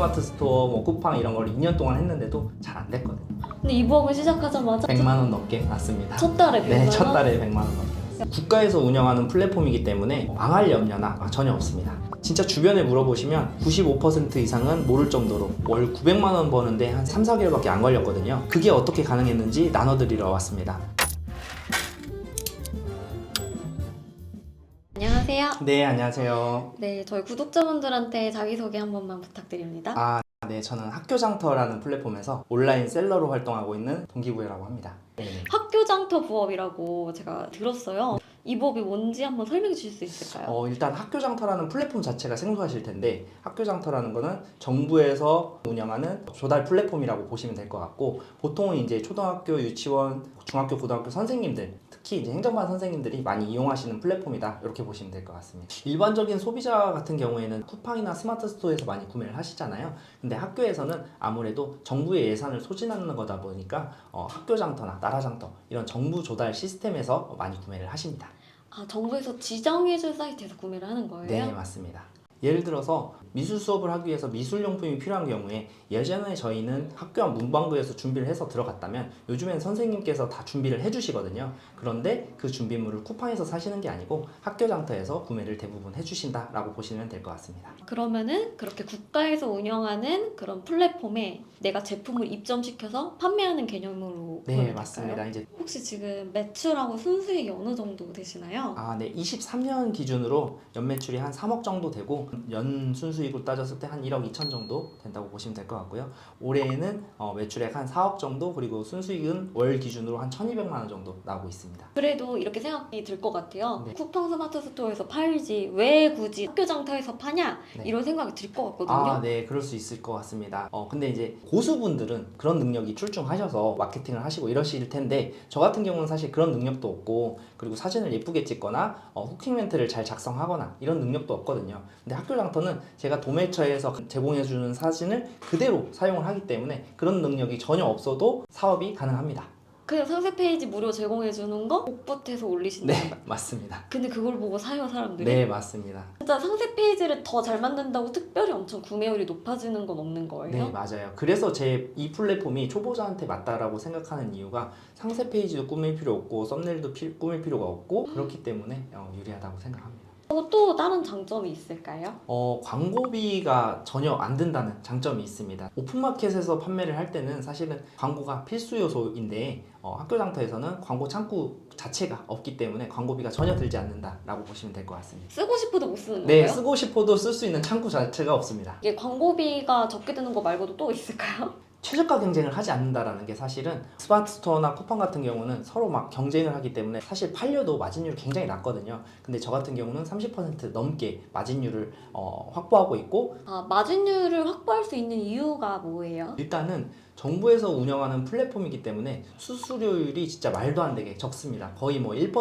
스마트 스토어, 뭐 쿠팡 이런 걸 2년 동안 했는데도 잘 안 됐거든요. 근데 이 부업을 시작하자마자 100만 원 넘게 났습니다. 첫 달에 100만 네, 원? 첫 달에 100만 원 넘게 났어요. 국가에서 운영하는 플랫폼이기 때문에 망할 염려나 전혀 없습니다. 진짜 주변에 물어보시면 95% 이상은 모를 정도로 월 900만 원 버는데 한 3, 4개월밖에 안 걸렸거든요. 그게 어떻게 가능했는지 나눠드리러 왔습니다. 안녕하세요. 네, 안녕하세요. 네, 저희 구독자분들한테 자기소개 한 번만 부탁드립니다. 아, 네, 저는 학교장터라는 플랫폼에서 온라인 셀러로 활동하고 있는 동기부여라고 합니다. 네. 학교장터 부업이라고 제가 들었어요. 이 부업이 뭔지 한번 설명해 주실 수 있을까요? 어, 일단 학교장터라는 플랫폼 자체가 생소하실 텐데 학교장터라는 거는 정부에서 운영하는 조달 플랫폼이라고 보시면 될 것 같고 보통은 이제 초등학교, 유치원, 중학교, 고등학교 선생님들 특히 이제 행정반 선생님들이 많이 이용하시는 플랫폼이다 이렇게 보시면 될 것 같습니다. 일반적인 소비자 같은 경우에는 쿠팡이나 스마트 스토어에서 많이 구매를 하시잖아요. 근데 학교에서는 아무래도 정부의 예산을 소진하는 거다 보니까 어, 학교 장터나 나라 장터 이런 정부 조달 시스템에서 많이 구매를 하십니다. 아, 정부에서 지정해준 사이트에서 구매를 하는 거예요? 네, 맞습니다. 예를 들어서 미술 수업을 하기 위해서 미술용품이 필요한 경우에 예전에 저희는 학교 앞 문방구에서 준비를 해서 들어갔다면 요즘엔 선생님께서 다 준비를 해주시거든요. 그런데 그 준비물을 쿠팡에서 사시는 게 아니고 학교 장터에서 구매를 대부분 해주신다라고 보시면 될 것 같습니다. 그러면은 그렇게 국가에서 운영하는 그런 플랫폼에 내가 제품을 입점시켜서 판매하는 개념으로 네, 맞습니다. 이제 혹시 지금 매출하고 순수익이 어느 정도 되시나요? 아, 네. 23년 기준으로 연매출이 한 3억 정도 되고 연 순수 익으로 따졌을 때 한 1억 2천 정도 된다고 보시면 될 것 같고요. 올해에는 어, 매출액 한 4억 정도 그리고 순수익은 월 기준으로 한 1,200만 원 정도 나오고 있습니다. 그래도 이렇게 생각이 들 것 같아요. 네. 쿠팡 스마트 스토어에서 팔지 왜 굳이 학교 장터에서 파냐 네. 이런 생각이 들 것 같거든요. 아, 네, 그럴 수 있을 것 같습니다. 어, 근데 이제 고수분들은 그런 능력이 출중하셔서 마케팅을 하시고 이러실 텐데 저 같은 경우는 사실 그런 능력도 없고 그리고 사진을 예쁘게 찍거나 어, 후킹 멘트를 잘 작성하거나 이런 능력도 없거든요. 근데 학교 장터는 제가 도매처에서 제공해주는 사진을 그대로 사용을 하기 때문에 그런 능력이 전혀 없어도 사업이 가능합니다. 그냥 상세 페이지 무료 제공해 주는 거 복붙해서 올리신다. 네, 맞습니다. 근데 그걸 보고 사요 사람들이. 네, 맞습니다. 진짜 상세 페이지를 더 잘 만든다고 특별히 엄청 구매율이 높아지는 건 없는 거예요? 네, 맞아요. 그래서 제 이 플랫폼이 초보자한테 맞다라고 생각하는 이유가 상세 페이지도 꾸밀 필요 없고 썸네일도 피- 꾸밀 필요가 없고 그렇기 때문에 어, 유리하다고 생각합니다. 어, 또 다른 장점이 있을까요? 어, 광고비가 전혀 안 든다는 장점이 있습니다. 오픈마켓에서 판매를 할 때는 사실은 광고가 필수 요소인데 어, 학교 장터에서는 광고 창구 자체가 없기 때문에 광고비가 전혀 들지 않는다라고 보시면 될 것 같습니다. 쓰고 싶어도 못 쓰는 네, 거예요? 쓰고 싶어도 쓸 수 있는 창구 자체가 없습니다. 이게 광고비가 적게 드는 거 말고도 또 있을까요? 최저가 경쟁을 하지 않는다라는 게 사실은 스마트 스토어나 쿠팡 같은 경우는 서로 막 경쟁을 하기 때문에 사실 팔려도 마진율이 굉장히 낮거든요. 근데 저 같은 경우는 30% 넘게 마진율을 어, 확보하고 있고 아, 마진율을 확보할 수 있는 이유가 뭐예요? 일단은 정부에서 운영하는 플랫폼이기 때문에 수수료율이 진짜 말도 안 되게 적습니다. 거의 뭐 1%,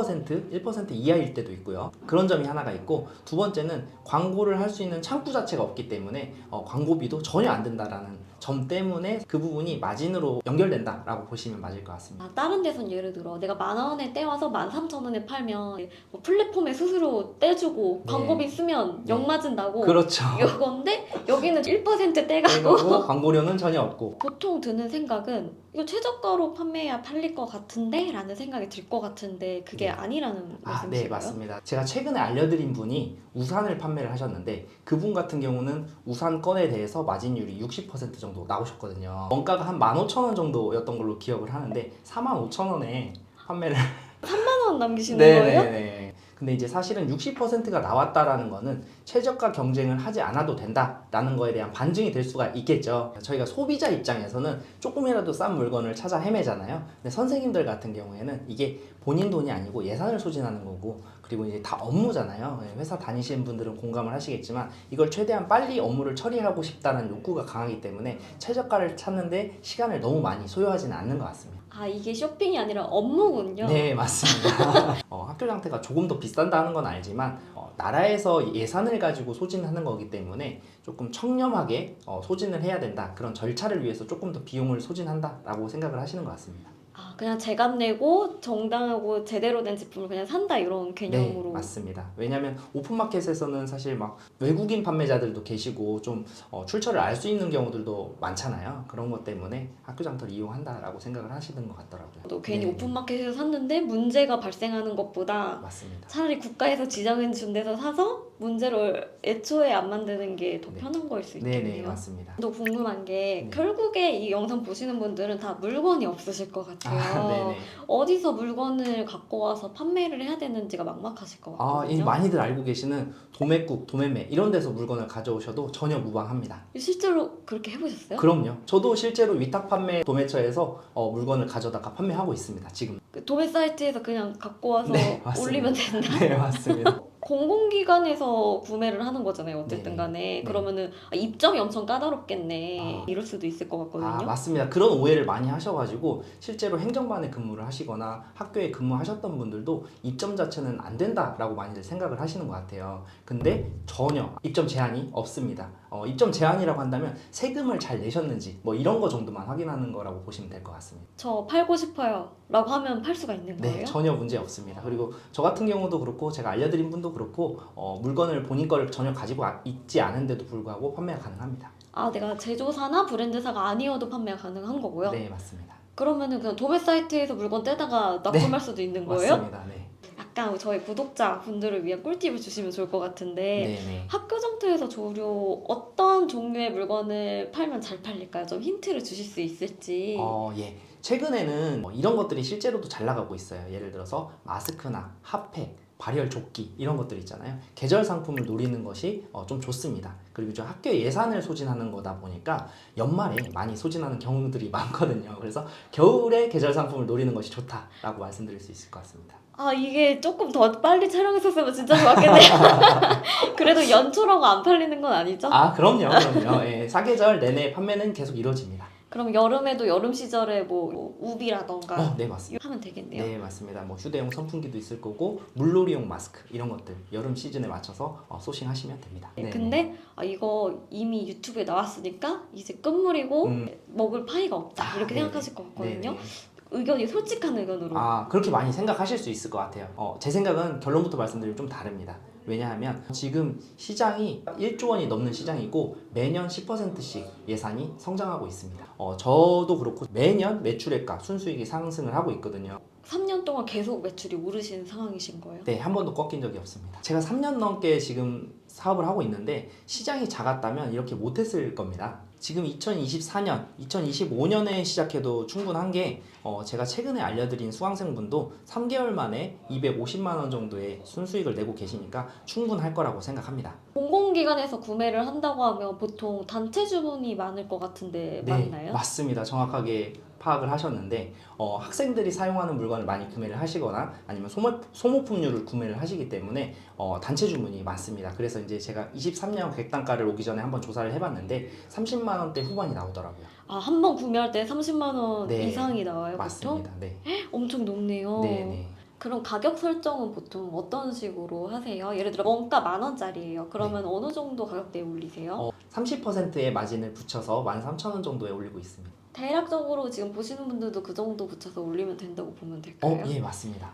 1% 이하일 때도 있고요. 그런 점이 하나가 있고 두 번째는 광고를 할 수 있는 창구 자체가 없기 때문에 어, 광고비도 전혀 안 든다라는 점 때문에 그 부분이 마진으로 연결된다라고 보시면 맞을 것 같습니다. 아, 다른 데선 예를 들어 내가 만 원에 떼와서 만 삼천 원에 팔면 뭐 플랫폼에 스스로 떼주고 네. 광고비 쓰면 네. 역마진 나고 그렇죠. 이건데 여기는 1% 떼가고 광고료는 전혀 없고 보통 드는 생각은 이거 최저가로 판매해야 팔릴 것 같은데? 라는 생각이 들 것 같은데 그게 네. 아니라는 아, 말씀이신가요? 네, 맞습니다. 제가 최근에 알려드린 분이 우산을 판매를 하셨는데 그분 같은 경우는 우산 건에 대해서 마진율이 60% 정도 나오셨거든요. 원가가 한 15,000원 정도였던 걸로 기억을 하는데 45,000원에 판매를 3만 원 남기시는 네, 거예요? 네, 네. 근데 이제 사실은 60%가 나왔다라는 거는 최저가 경쟁을 하지 않아도 된다라는 거에 대한 반증이 될 수가 있겠죠. 저희가 소비자 입장에서는 조금이라도 싼 물건을 찾아 헤매잖아요. 근데 선생님들 같은 경우에는 이게 본인 돈이 아니고 예산을 소진하는 거고 그리고 이제 다 업무잖아요. 예, 회사 다니시는 분들은 공감을 하시겠지만 이걸 최대한 빨리 업무를 처리하고 싶다는 욕구가 강하기 때문에 최저가를 찾는데 시간을 너무 많이 소요하지는 않는 것 같습니다. 아 이게 쇼핑이 아니라 업무군요. 네 맞습니다. 어, 학교 장터가 조금 더 비싼다는 건 알지만 어, 나라에서 예산을 가지고 소진하는 거기 때문에 조금 청렴하게 어, 소진을 해야 된다 그런 절차를 위해서 조금 더 비용을 소진한다라고 생각을 하시는 것 같습니다. 아, 그냥 제값 내고 정당하고 제대로 된 제품을 그냥 산다 이런 개념으로. 네, 맞습니다. 왜냐하면 오픈마켓에서는 사실 막 외국인 판매자들도 계시고 좀 어, 출처를 알 수 있는 경우들도 많잖아요. 그런 것 때문에 학교 장터를 이용한다라고 생각을 하시는 것 같더라고요. 또 괜히 네, 오픈마켓에서 샀는데 문제가 발생하는 것보다 맞습니다. 차라리 국가에서 지정해 준 데서 사서 문제를 애초에 안 만드는 게 더 네. 편한 거일 수 네네 있겠네요. 맞습니다. 또 궁금한 게 네. 결국에 이 영상 보시는 분들은 다 물건이 없으실 것 같아요. 아, 네네. 어디서 물건을 갖고 와서 판매를 해야 되는지가 막막하실 것 아, 이 같거든요. 많이들 알고 계시는 도매국, 도매매 이런 데서 물건을 가져오셔도 전혀 무방합니다. 실제로 그렇게 해보셨어요? 그럼요. 저도 실제로 위탁 판매 도매처에서 어, 물건을 가져다가 판매하고 있습니다. 지금. 그 도매 사이트에서 그냥 갖고 와서 네, 맞습니다. 올리면 된다. 네 맞습니다. 공공기관에서 구매를 하는 거잖아요. 어쨌든 네네. 간에 네. 그러면은 아, 입점이 엄청 까다롭겠네. 아. 이럴 수도 있을 것 같거든요. 아 맞습니다. 그런 오해를 많이 하셔가지고 실제로 행정반에 근무를 하시거나 학교에 근무하셨던 분들도 입점 자체는 안 된다라고 많이들 생각을 하시는 것 같아요. 근데 전혀 입점 제한이 없습니다. 어, 입점 제한이라고 한다면 세금을 잘 내셨는지 뭐 이런 거 정도만 확인하는 거라고 보시면 될 것 같습니다. 저 팔고 싶어요. 라고 하면 팔 수가 있는 네, 거예요? 전혀 문제 없습니다. 그리고 저 같은 경우도 그렇고 제가 알려드린 분도 그렇고 어, 물건을 본인 거를 전혀 가지고 아- 있지 않은데도 불구하고 판매가 가능합니다. 아, 내가 제조사나 브랜드사가 아니어도 판매가 가능한 거고요. 네, 맞습니다. 그러면은 그냥 도매 사이트에서 물건 떼다가 납품할 수도 있는 거예요? 맞습니다. 네, 약간 저희 구독자 분들을 위한 꿀팁을 주시면 좋을 것 같은데 네, 네. 학교 장터에서 조류 어떤 종류의 물건을 팔면 잘 팔릴까요? 좀 힌트를 주실 수 있을지. 어, 예. 최근에는 뭐 이런 것들이 실제로도 잘 나가고 있어요. 예를 들어서 마스크나 핫팩, 발열 조끼 이런 것들 있잖아요. 계절 상품을 노리는 것이 어, 좀 좋습니다. 그리고 저 학교 예산을 소진하는 거다 보니까 연말에 많이 소진하는 경우들이 많거든요. 그래서 겨울에 계절 상품을 노리는 것이 좋다라고 말씀드릴 수 있을 것 같습니다. 아 이게 조금 더 빨리 촬영했었으면 진짜 좋았겠네요. 그래도 연초라고 안 팔리는 건 아니죠? 아, 그럼요, 그럼요. 예, 사계절 내내 판매는 계속 이루어집니다. 그럼 여름에도 여름 시절에 뭐, 뭐 우비라던가 어, 네, 맞습니다. 하면 되겠네요. 네 맞습니다. 뭐 휴대용 선풍기도 있을 거고 물놀이용 마스크 이런 것들 여름 시즌에 맞춰서 어, 소싱하시면 됩니다. 네, 네, 근데 아, 이거 이미 유튜브에 나왔으니까 이제 끝물이고 음. 먹을 파이가 없다 아, 이렇게 네네. 생각하실 것 같거든요. 네네. 의견이 솔직한 의견으로. 아 그렇게 많이 생각하실 수 있을 것 같아요. 어, 제 생각은 결론부터 말씀드리면 좀 다릅니다. 왜냐하면 지금 시장이 1조 원이 넘는 시장이고 매년 10%씩 예산이 성장하고 있습니다. 어, 저도 그렇고 매년 매출액과 순수익이 상승을 하고 있거든요. 3년 동안 계속 매출이 오르신 상황이신 거예요? 네, 한 번도 꺾인 적이 없습니다. 제가 3년 넘게 지금 사업을 하고 있는데 시장이 작았다면 이렇게 못했을 겁니다. 지금 2024년, 2025년에 시작해도 충분한 게 어, 제가 최근에 알려드린 수강생분도 3개월 만에 250만 원 정도의 순수익을 내고 계시니까 충분할 거라고 생각합니다. 공공기관에서 구매를 한다고 하면 보통 단체 주문이 많을 것 같은데 네, 맞나요? 맞습니다. 정확하게 파악을 하셨는데 어, 학생들이 사용하는 물건을 많이 구매를 하시거나 아니면 소모, 소모품류를 구매를 하시기 때문에 어, 단체 주문이 많습니다. 그래서 이제 제가 23년 객단가를 오기 전에 한번 조사를 해봤는데 30만 원대 후반이 나오더라고요. 아, 한 번 구매할 때 30만 원 네, 이상이 나와요, 보통? 맞습니다. 네. 엄청 높네요. 네, 네. 그럼 가격 설정은 보통 어떤 식으로 하세요? 예를 들어 원가 만 원짜리예요. 그러면 어느 정도 가격대에 올리세요? 어, 30%의 마진을 붙여서 13,000원 정도에 올리고 있습니다. 대략적으로 지금 보시는 분들도 그 정도 붙여서 올리면 된다고 보면 어, 될까요? 예, 맞습니다.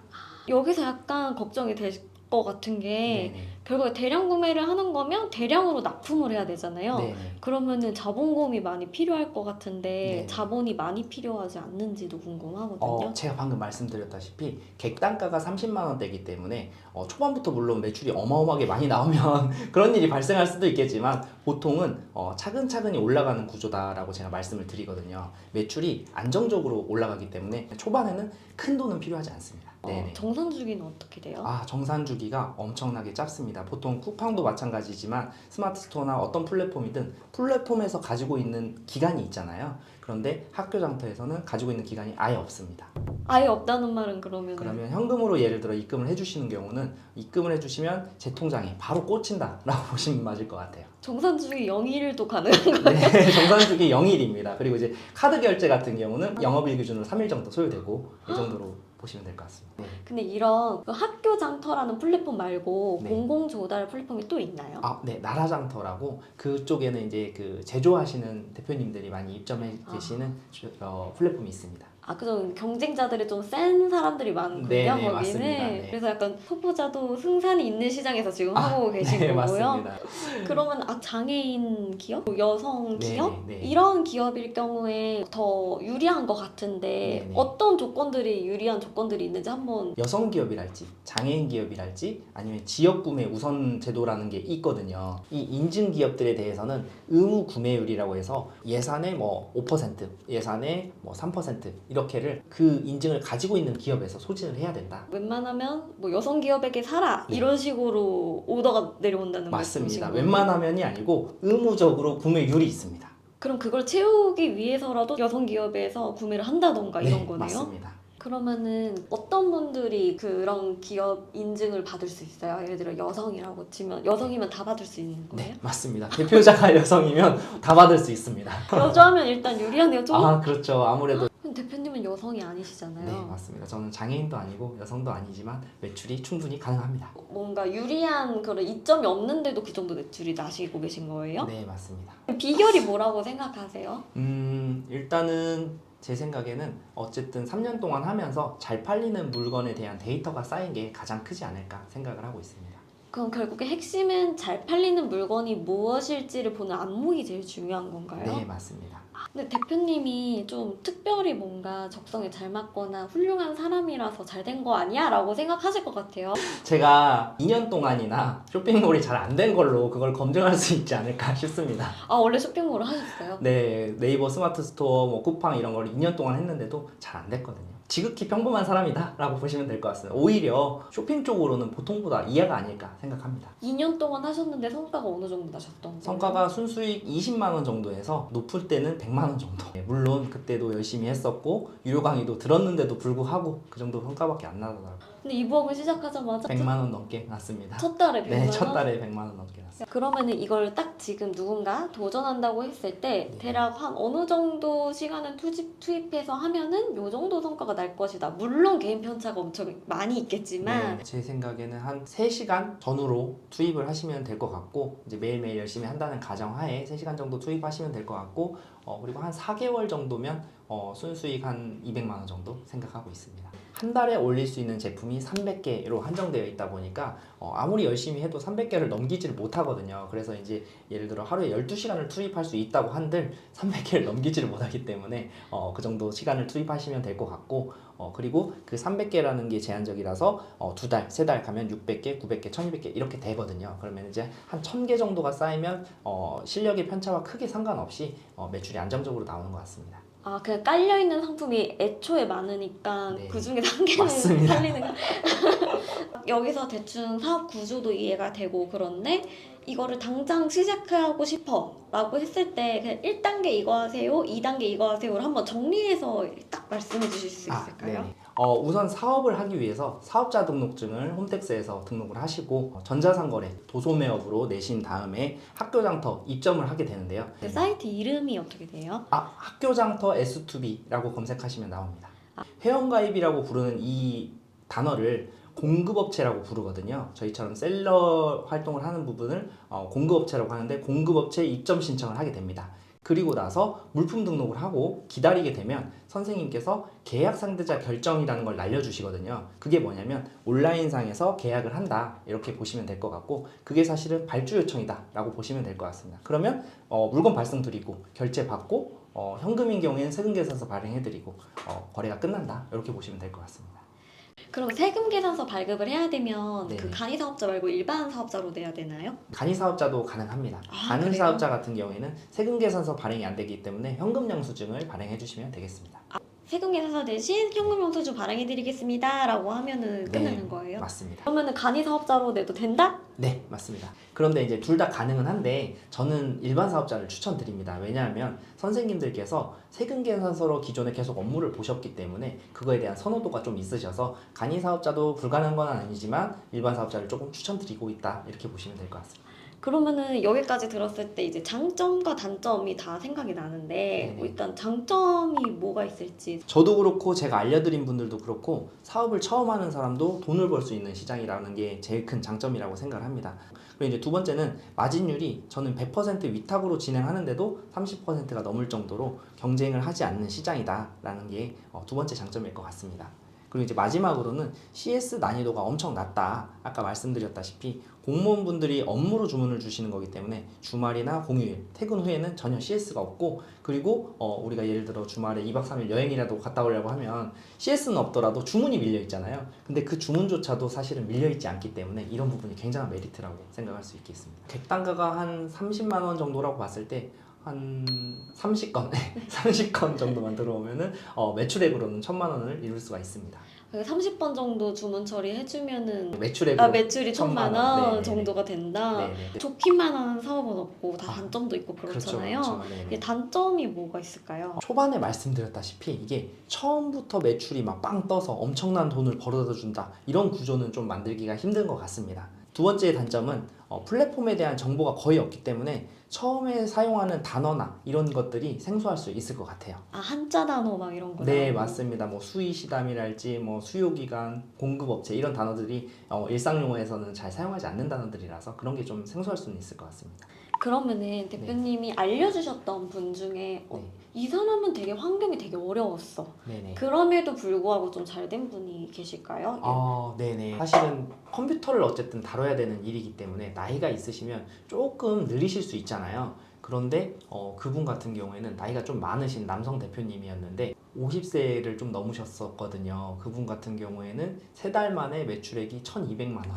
여기서 약간 걱정이 될 것 같은 게 네, 네. 결국에 대량 구매를 하는 거면 대량으로 납품을 해야 되잖아요. 네, 네. 그러면은 자본금이 많이 필요할 것 같은데 네. 자본이 많이 필요하지 않는지도 궁금하거든요. 어, 제가 방금 말씀드렸다시피 객단가가 30만 원대이기 때문에 어, 초반부터 물론 매출이 어마어마하게 많이 나오면 그런 일이 발생할 수도 있겠지만 보통은 어, 차근차근히 올라가는 구조다라고 제가 말씀을 드리거든요. 매출이 안정적으로 올라가기 때문에 초반에는 큰 돈은 필요하지 않습니다. 어. 정산 주기는 어떻게 돼요? 아 정산 주기가 엄청나게 짧습니다. 보통 쿠팡도 마찬가지지만 스마트 스토어나 어떤 플랫폼이든 플랫폼에서 가지고 있는 기간이 있잖아요. 그런데 학교 장터에서는 가지고 있는 기간이 아예 없습니다. 아예 없다는 말은 그러면 그러면 현금으로 예를 들어 입금을 해주시는 경우는 입금을 해주시면 제 통장에 바로 꽂힌다라고 보시면 맞을 것 같아요. 정산 주기 0일도 가능한 거예요? 네, 정산 주기 0일입니다. 그리고 이제 카드 결제 같은 경우는 영업일 기준으로 3일 정도 소요되고 이 정도로 보시면 될 것 같습니다. 네. 근데 이런 그 학교 장터라는 플랫폼 말고 네. 공공 조달 플랫폼이 또 있나요? 아, 네, 나라장터라고 그쪽에는 이제 그 제조하시는 대표님들이 많이 입점해 아. 계시는 주- 어, 플랫폼이 있습니다. 아, 그죠. 경쟁자들이 좀 센 사람들이 많군요, 네, 네, 거기는. 맞습니다. 네. 그래서 약간 초보자도 승산이 있는 시장에서 지금 아, 하고 계신 네, 거고요. 맞습니다. 그러면 아, 장애인 기업, 여성 네, 기업 네, 네. 이런 기업일 경우에 더 유리한 것 같은데 네, 네. 어떤 조건들이 유리한 조건들이 있는지 한번 여성 기업이랄지 장애인 기업이랄지 아니면 지역 구매 우선 제도라는 게 있거든요. 이 인증 기업들에 대해서는 의무 구매율이라고 해서 예산의 뭐 5%, 예산의 뭐3% 이렇게를 그 인증을 가지고 있는 기업에서 소진을 해야 된다. 웬만하면 뭐 여성 기업에게 사라 네. 이런 식으로 오더가 내려온다는 맞습니다. 말씀이신 거예요? 웬만하면이 아니고 의무적으로 구매율이 있습니다. 그럼 그걸 채우기 위해서라도 여성 기업에서 구매를 한다던가 이런 네, 거네요? 맞습니다. 그러면은 어떤 분들이 그런 기업 인증을 받을 수 있어요? 예를 들어 여성이라고 치면 여성이면 다 받을 수 있는 거예요? 네, 맞습니다. 대표자가 여성이면 다 받을 수 있습니다. 여자면 일단 유리하네요. 좀 아, 그렇죠. 아무래도 대표님은 여성이 아니시잖아요. 네, 맞습니다. 저는 장애인도 아니고 여성도 아니지만 매출이 충분히 가능합니다. 뭔가 유리한 그런 이점이 없는데도 그 정도 매출이 나시고 계신 거예요? 네, 맞습니다. 비결이 뭐라고 생각하세요? 음, 일단은 제 생각에는 어쨌든 3년 동안 하면서 잘 팔리는 물건에 대한 데이터가 쌓인 게 가장 크지 않을까 생각을 하고 있습니다. 그럼 결국에 핵심은 잘 팔리는 물건이 무엇일지를 보는 안목이 제일 중요한 건가요? 네, 맞습니다. 근데 대표님이 좀 특별히 뭔가 적성에 잘 맞거나 훌륭한 사람이라서 잘 된 거 아니야? 라고 생각하실 것 같아요. 제가 2년 동안이나 쇼핑몰이 잘 안 된 걸로 그걸 검증할 수 있지 않을까 싶습니다. 아, 원래 쇼핑몰을 하셨어요? 네, 네이버 스마트 스토어, 뭐 쿠팡 이런 걸 2년 동안 했는데도 잘 안 됐거든요. 지극히 평범한 사람이다 라고 보시면 될 것 같습니다. 오히려 쇼핑 쪽으로는 보통보다 이해가 아닐까 생각합니다. 2년 동안 하셨는데 성과가 어느 정도 나셨던 거예요? 성과가 순수익 20만 원 정도에서 높을 때는 100만 원 정도. 네, 물론 그때도 열심히 했었고 유료 강의도 들었는데도 불구하고 그 정도 성과밖에 안 나더라고요. 근데 이 부업을 시작하자마자 100만 원 넘게 났습니다. 첫 달에 100만 네, 원? 첫 달에 100만 원 넘게 났어요. 그러면은 이걸 딱 지금 누군가 도전한다고 했을 때 네. 대략 한 어느 정도 시간을 투입, 투입해서 하면은 요 정도 성과가 날 것이다. 물론 개인 편차가 엄청 많이 있겠지만 네, 제 생각에는 한 3시간 전후로 투입을 하시면 될 것 같고 이제 매일매일 열심히 한다는 가정하에 3시간 정도 투입하시면 될 것 같고 어, 그리고 한 4개월 정도면 어, 순수익 한 200만 원 정도 생각하고 있습니다. 한 달에 올릴 수 있는 제품이 300개로 한정되어 있다 보니까 어, 아무리 열심히 해도 300개를 넘기지를 못하거든요. 그래서 이제 예를 들어 하루에 12시간을 투입할 수 있다고 한들 300개를 넘기지를 못하기 때문에 어, 그 정도 시간을 투입하시면 될 것 같고 어, 그리고 그 300개라는 게 제한적이라서 어, 두 달, 세 달 가면 600개, 900개, 1200개 이렇게 되거든요. 그러면 이제 한 1000개 정도가 쌓이면 어, 실력의 편차와 크게 상관없이 어, 매출이 안정적으로 나오는 것 같습니다. 아 그냥 깔려 있는 상품이 애초에 많으니까 네. 그 중에 한 개는 맞습니다. 살리는 거. 여기서 대충 사업 구조도 이해가 되고 그런데 이거를 당장 시작하고 싶어 라고 했을 때 그냥 1단계 이거 하세요, 2단계 이거 하세요를 한번 정리해서 딱 말씀해 주실 수 있을까요? 네네. 어, 우선 사업을 하기 위해서 사업자 등록증을 홈택스에서 등록을 하시고 어, 전자상거래 도소매업으로 내신 다음에 학교장터 입점을 하게 되는데요. 그 사이트 이름이 어떻게 돼요? 아, 학교장터 S2B라고 검색하시면 나옵니다. 회원가입이라고 부르는 이 단어를 공급업체라고 부르거든요. 저희처럼 셀러 활동을 하는 부분을 어, 공급업체라고 하는데 공급업체 입점 신청을 하게 됩니다. 그리고 나서 물품 등록을 하고 기다리게 되면 선생님께서 계약 상대자 결정이라는 걸 날려주시거든요. 그게 뭐냐면 온라인상에서 계약을 한다 이렇게 보시면 될 것 같고 그게 사실은 발주 요청이다 라고 보시면 될 것 같습니다. 그러면 어, 물건 발송 드리고 결제 받고 어, 현금인 경우에는 세금 계산서 발행해드리고 어, 거래가 끝난다 이렇게 보시면 될 것 같습니다. 그럼 세금 계산서 발급을 해야 되면 네네. 그 간이 사업자 말고 일반 사업자로 내야 되나요? 간이 사업자도 가능합니다. 아, 간이 그래요? 사업자 같은 경우에는 세금 계산서 발행이 안 되기 때문에 현금 영수증을 발행해 주시면 되겠습니다. 세금 계산서 대신 현금 영수증 발행해드리겠습니다 라고 하면은 네. 끝나는 거예요. 맞습니다. 그러면은 간이 사업자로 내도 된다? 네, 맞습니다. 그런데 이제 둘 다 가능은 한데 저는 일반 사업자를 추천드립니다. 왜냐하면 선생님들께서 세금 계산서로 기존에 계속 업무를 보셨기 때문에 그거에 대한 선호도가 좀 있으셔서 간이 사업자도 불가능한 건 아니지만 일반 사업자를 조금 추천드리고 있다 이렇게 보시면 될 것 같습니다. 그러면은 여기까지 들었을 때 이제 장점과 단점이 다 생각이 나는데 네네. 뭐 일단 장점이 뭐가 있을지 저도 그렇고 제가 알려드린 분들도 그렇고 사업을 처음 하는 사람도 돈을 벌 수 있는 시장이라는 게 제일 큰 장점이라고 생각을 합니다. 그리고 이제 두 번째는 마진율이 저는 100% 위탁으로 진행하는데도 30%가 넘을 정도로 경쟁을 하지 않는 시장이다라는 게 어, 두 번째 장점일 것 같습니다. 그리고 이제 마지막으로는 CS 난이도가 엄청 낮다. 아까 말씀드렸다시피 공무원분들이 업무로 주문을 주시는 거기 때문에 주말이나 공휴일, 퇴근 후에는 전혀 CS가 없고 그리고 어, 우리가 예를 들어 주말에 2박 3일 여행이라도 갔다 오려고 하면 CS는 없더라도 주문이 밀려 있잖아요. 근데 그 주문조차도 사실은 밀려 있지 않기 때문에 이런 부분이 굉장한 메리트라고 생각할 수 있겠습니다. 객단가가 한 30만 원 정도라고 봤을 때 한 30건, 30건 정도만 들어오면은 어, 매출액으로는 천만 원을 이룰 수가 있습니다. 30번 정도 주문 처리해주면은 매출액으로 아 매출이 천만 원. 원 네네네. 정도가 된다. 네네. 좋기만 하는 사업은 없고 다 아, 단점도 있고 그렇잖아요. 그렇죠, 그렇죠. 네네. 이게 단점이 뭐가 있을까요? 초반에 말씀드렸다시피 이게 처음부터 매출이 막 빵 떠서 엄청난 돈을 벌어다 준다 이런 구조는 좀 만들기가 힘든 것 같습니다. 두 번째 단점은 어, 플랫폼에 대한 정보가 거의 없기 때문에 처음에 사용하는 단어나 이런 것들이 생소할 수 있을 것 같아요. 아 한자 단어 막 이런 거 네 나오고. 맞습니다. 뭐 수의시담이랄지 뭐 수요기관, 공급업체 이런 단어들이 어, 일상 용어에서는 잘 사용하지 않는 단어들이라서 그런 게 좀 생소할 수는 있을 것 같습니다. 그러면은 대표님이 알려주셨던 분 중에 어, 이 사람은 되게 환경이 되게 어려웠어. 네네. 그럼에도 불구하고 좀 잘 된 분이 계실까요? 아, 네네. 사실은 컴퓨터를 어쨌든 다뤄야 되는 일이기 때문에 나이가 있으시면 조금 느리실 수 있잖아요. 그런데 어, 그분 같은 경우에는 나이가 좀 많으신 남성 대표님이었는데 50세를 좀 넘으셨었거든요. 그분 같은 경우에는 세 달 만에 매출액이 1,200만 원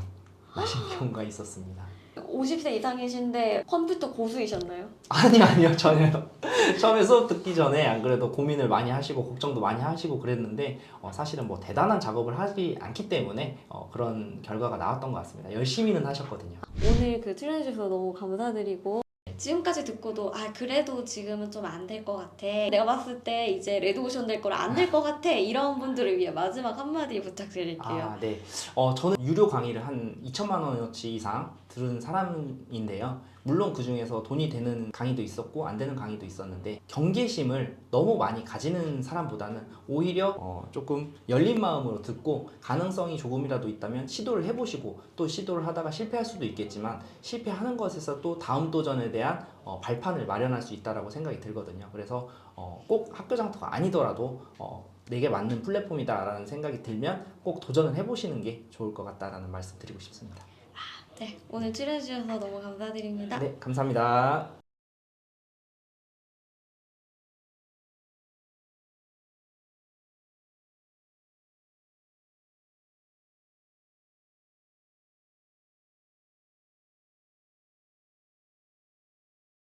나신 경우가 있었습니다. 50세 이상이신데 컴퓨터 고수이셨나요? 아니 아니요 전혀요. 처음에 수업 듣기 전에 안 그래도 고민을 많이 하시고 걱정도 많이 하시고 그랬는데 어, 사실은 뭐 대단한 작업을 하지 않기 때문에 어, 그런 결과가 나왔던 것 같습니다. 열심히는 하셨거든요. 오늘 그 출연해주셔서 너무 감사드리고 지금까지 듣고도 아 그래도 지금은 좀 안 될 것 같아 내가 봤을 때 이제 레드오션 될 거라 안될 것 같아 이런 분들을 위해 마지막 한마디 부탁드릴게요 아, 네. 어, 저는 유료 강의를 한 2천만 원어치 이상 들은 사람인데요. 물론 그 중에서 돈이 되는 강의도 있었고 안 되는 강의도 있었는데 경계심을 너무 많이 가지는 사람보다는 오히려 어, 조금 열린 마음으로 듣고 가능성이 조금이라도 있다면 시도를 해보시고 또 시도를 하다가 실패할 수도 있겠지만 실패하는 것에서 또 다음 도전에 대한 어, 발판을 마련할 수 있다라고 생각이 들거든요. 그래서 어, 꼭 학교 장터가 아니더라도 어, 내게 맞는 플랫폼이다라는 생각이 들면 꼭 도전을 해보시는 게 좋을 것 같다라는 말씀 드리고 싶습니다. 네 오늘 출연해주셔서 너무 감사드립니다 네, 감사합니다.